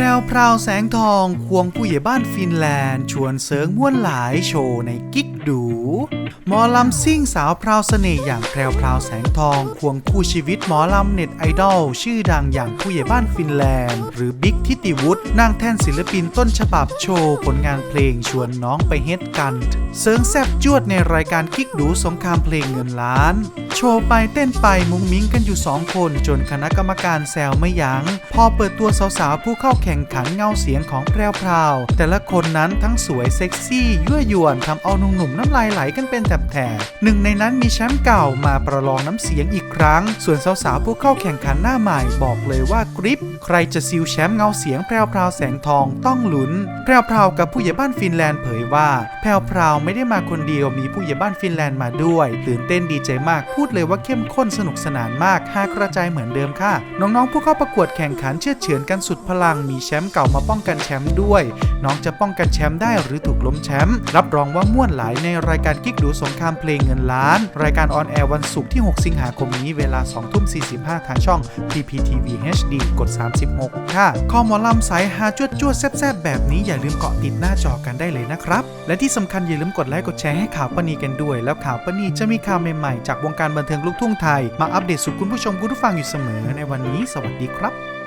พรวพราวแสงทองควงผู้ใหญ่บ้านฟินแลนด์ ชวนเสร์งม่วนหลายโชว์ในกิ๊กดู หมอลำซิ่งสาวพราวเสน่ห์อย่างแพรวพราวแสงทอง ควงคู่ชีวิตหมอลำเน็ตไอดอล ชื่อดังอย่างผู้ใหญ่บ้านฟินแลนด์ หรือบิ๊กทิติวุฒินั่งแท่นศิลปินต้นฉบับโชว์ ผลงานเพลงชวนน้องไปเฮ็ดกัน เสร์งแซบจวดในรายการกิ๊กดูสงครามเพลงเงินล้าน โชว์ไปเต้นไปมุ้งมิ้งกันอยู่สองคน จนคณะกรรมการแซวไม่ยัง้งพอเปิดตัวสาวๆผู้เข้าแข่งแข่งขันเงาเสียงของแพรวพราว แต่ละคนนั้นทั้งสวยเซ็กซี่ยั่วยวนทำเอาหนุ่มๆน้ำลายไหลกันเป็นแถบๆหนึ่งในนั้นมีแชมป์เก่ามาประลองน้ำเสียงอีกครั้ง ส่วนสาวๆผู้เข้าแข่งขันหน้าใหม่บอกเลยว่ากริป ใครจะซิลแชมป์เงาเสียงแพรวพราวแสงทองต้องลุ้นแพรวพราวกับผู้ใหญ่บ้านฟินแลนด์เผยว่าแพรวพราวไม่ได้มาคนเดียวมีผู้ใหญ่บ้านฟินแลนด์มาด้วยตื่นเต้นดีใจมากพูดเลยว่าเข้มข้นสนุกสนานมากหากระจายเหมือนเดิมค่ะ น้องๆผู้เข้าประกวดแข่งขันเชื่อเฉือนกันสุดพลังมีแชมป์เก่ามาป้องกันแชมป์ด้วย น้องจะป้องกันแชมป์ได้หรือถูกล้มแชมป์รับรองว่าม่วนหลายในรายการกิ๊กดูสงครามเพลงเงินล้าน รายการออนแอร์วันศุกร์ที่ 6 สิงหาคมนี้เวลา2ทุ่ม45 ทางช่อง PPTV HD กด 36 ค่ะคอมอลำสายฮาจวดจวดแซ่บๆแบบนี้อย่าลืมเกาะติดหน้าจอกันได้เลยนะครับ และที่สำคัญอย่าลืมกดไลค์กดแชร์ให้ข่าวปนีกันด้วย แล้วข่าวปนีจะมีข่าวใหม่ๆจากวงการบันเทิงลูกทุ่งไทย มาอัปเดตสู่คุณผู้ชมคุณผู้ฟังอยู่เสมอในวันนี้ สวัสดีครับ